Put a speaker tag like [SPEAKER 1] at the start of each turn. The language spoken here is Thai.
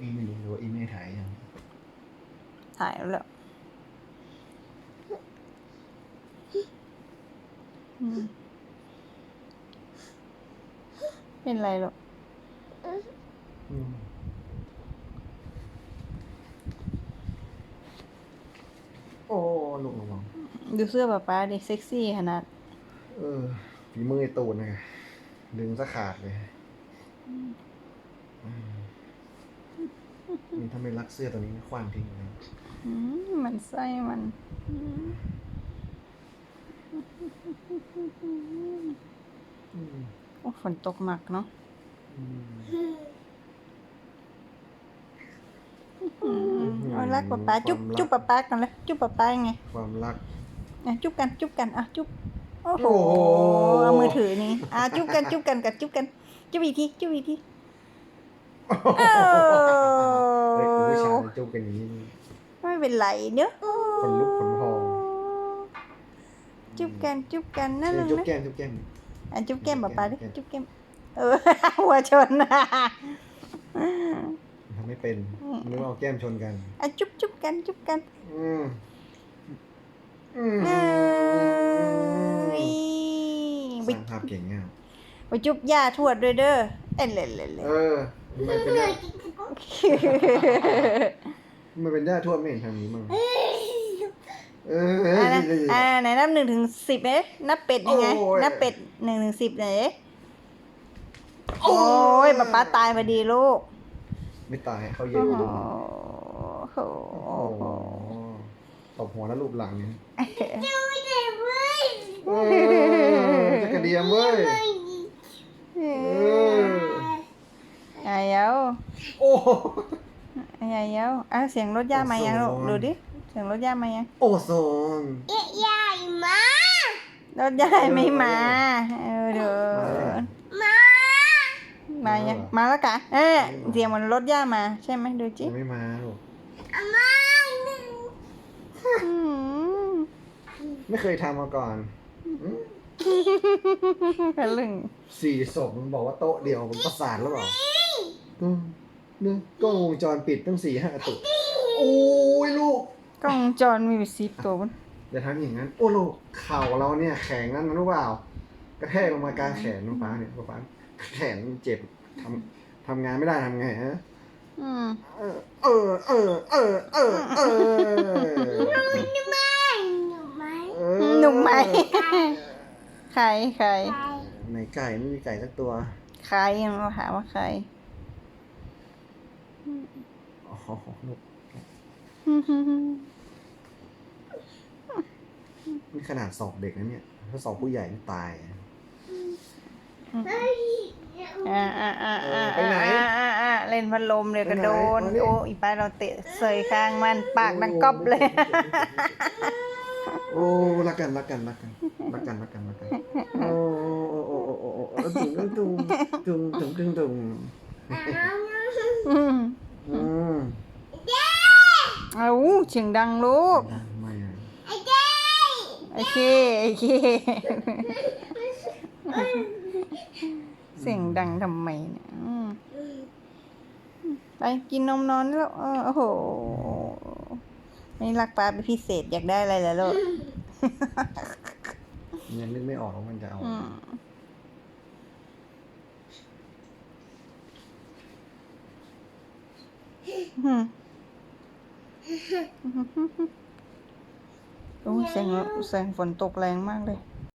[SPEAKER 1] อีไม่รู้หรือว่าอีไม่ได้ถ่ายยัง
[SPEAKER 2] ถ่ายแล้วอืมเป็นไรหรอก
[SPEAKER 1] อืมโอ้ลูกระวัง
[SPEAKER 2] ดูเสื้อป๊าป๊าดิเซ็กซี่ขนาด
[SPEAKER 1] เออฝีมือไอ้ตูนนะดึงซะขาดเลยอืม นี่ถ้าไม่รักเสื้อตัวนี้คว้างทิ้งเลย
[SPEAKER 2] อืมมันไส้มันอืม
[SPEAKER 1] อืม
[SPEAKER 2] โอ้ฝนตกหนักเนาะ
[SPEAKER 1] อืม
[SPEAKER 2] อืมเอารักป๊าป๊าจุ๊บจุ๊บป๊าป๊ากันเลยจุ๊บป๊าป๊ายังไง
[SPEAKER 1] ความรัก
[SPEAKER 2] อะจุ๊บกันจุ๊บกันอะจุ๊บโอ้โห
[SPEAKER 1] โอ้โห
[SPEAKER 2] เอามือถือนี่อะจุ๊บกันจุ๊บกันกับจุ๊บกันจุ๊บอีกทีจุ๊บอีกที เอ
[SPEAKER 1] เฮ้ยคุณผู้ชาย
[SPEAKER 2] อ
[SPEAKER 1] จูบกันอย่างนี้
[SPEAKER 2] ไม่เป็นไรเนอะ
[SPEAKER 1] ขนลุกขนพอง
[SPEAKER 2] จุ๊บกันจุ๊บกันนั่น
[SPEAKER 1] เออ
[SPEAKER 2] นึง
[SPEAKER 1] จุ๊บ
[SPEAKER 2] นะ
[SPEAKER 1] แก้มจุ๊บแก้ม
[SPEAKER 2] อะจุ๊บแก้มป๊าป๊าดิ
[SPEAKER 1] จุ๊
[SPEAKER 2] จุ๊
[SPEAKER 1] บบแก้
[SPEAKER 2] แก้
[SPEAKER 1] ม
[SPEAKER 2] มเออ หัวชนนะ
[SPEAKER 1] ทำไม่เป็นนึกว่าเอาแก้มชนกัน
[SPEAKER 2] อะจุ๊บจุ๊บกันจุ๊บกัน
[SPEAKER 1] อืมอืม
[SPEAKER 2] เอ้ย
[SPEAKER 1] ส
[SPEAKER 2] ไป
[SPEAKER 1] ร้างภาพเก่งงาม
[SPEAKER 2] ไปจุ๊บย่าทวดด้วยเด้อเอ้ยเลยเลยเลย
[SPEAKER 1] เออ มันเป็นได้มันเป็นได้ทั่วไม่เห็นทำนี้มั้งเออ
[SPEAKER 2] อ่านะอ่าไหนนับหนึ่งถึงสิบเอ๊ะนับเป็ดยังไง
[SPEAKER 1] โอ้ย
[SPEAKER 2] นับเป็ดหนึ่งถึงสิบไหนอยโอ้ยป๊าป๊าตายพอดีลูก
[SPEAKER 1] ไม่ตายเขาเย็
[SPEAKER 2] โอ้
[SPEAKER 1] น
[SPEAKER 2] โห
[SPEAKER 1] อยู่
[SPEAKER 2] โอ้โห
[SPEAKER 1] โอ้โหตบหัวแล้วรูปหลังเนี่ยเออจะกระเดียมเว้ย
[SPEAKER 2] เอ
[SPEAKER 1] เอ
[SPEAKER 2] อ
[SPEAKER 1] อ
[SPEAKER 2] อายเอา
[SPEAKER 1] โอ้
[SPEAKER 2] อายเอาอะเสียงรถย่ามายังลูก
[SPEAKER 1] โอ้โห
[SPEAKER 2] ดูดิ เสียงรถย่ามายัง
[SPEAKER 1] โอโซน
[SPEAKER 2] รถย่าไม่มา เออเดี๋ยวมายังมาแล้วกะเออเสียงเหมันรถย่ามา ใช่ไหมดูจิ
[SPEAKER 1] ยังไม่มาลูก
[SPEAKER 2] อืม
[SPEAKER 1] ไม่เคยทำมาก่อนอืม
[SPEAKER 2] ทะลึ่ง
[SPEAKER 1] สี่ศพมันบอกว่าโต๊ะเดียวมันประสาทแล้วเปล่าอืมเนี่ยกล้องวงจรปิดตั้งสี่ห้าตัวโอ้ยลูก
[SPEAKER 2] กล้องวงจรมีอยู่สิบตัวมัน
[SPEAKER 1] อย่าทำอย่างนั้น โอ้ลูกเข่าเราเนี่ยแข็งนั่นนะรู้เปล่ากระแทกลงมากลางแขนน้องฟ้าเนี่ยน้องฟ้าแขนมันเจ็บทำทำงานไม่ได้ทำไงฮะ
[SPEAKER 2] อืม
[SPEAKER 1] เออเออเออเออเออเออเออ
[SPEAKER 2] หนุ่มไหมใครใคร
[SPEAKER 1] ในไก่ไม่มีไก่สักตัว
[SPEAKER 2] ใครมาถามว่าใคร
[SPEAKER 1] อ๋อลูกนี่ขนาดสอบเด็กนะเนี่ย ถ้าสอบผู้ใหญ่นี่ตายอะ
[SPEAKER 2] อ่าอ่าอ่าอ่า
[SPEAKER 1] ไปไหน
[SPEAKER 2] อ่าอ่าอ่าเล่นพัดลมเลยกระโดน
[SPEAKER 1] ไปไหน
[SPEAKER 2] โอ้อีป้าเราเตะเสยข้างมันปากดังก๊อบเลย
[SPEAKER 1] โอ้รักกันรักกันรักกันรักกันรักกันรักกันโอ้โอ้โอ้โอ้โอ้โอ้ตุ้งตุ้งตุ้งตุ้งตุ้งตุ้ง
[SPEAKER 2] อืม
[SPEAKER 1] อืม
[SPEAKER 2] เอาเสียงดังลูก
[SPEAKER 1] ไม่อะ
[SPEAKER 2] โอเคโอเค เสียงดังทำไมเนี่ยอืมไปกินนมนอนแล้วเออโอ้โห นี่รักป้าเป็นพิเศษอยากได้อะไรล่ะลูก
[SPEAKER 1] ยังนึกไม่ออกว่ามันจะเอา
[SPEAKER 2] อืมอืม โอ้ยเสียงแสงฝนตกแรงมากเลย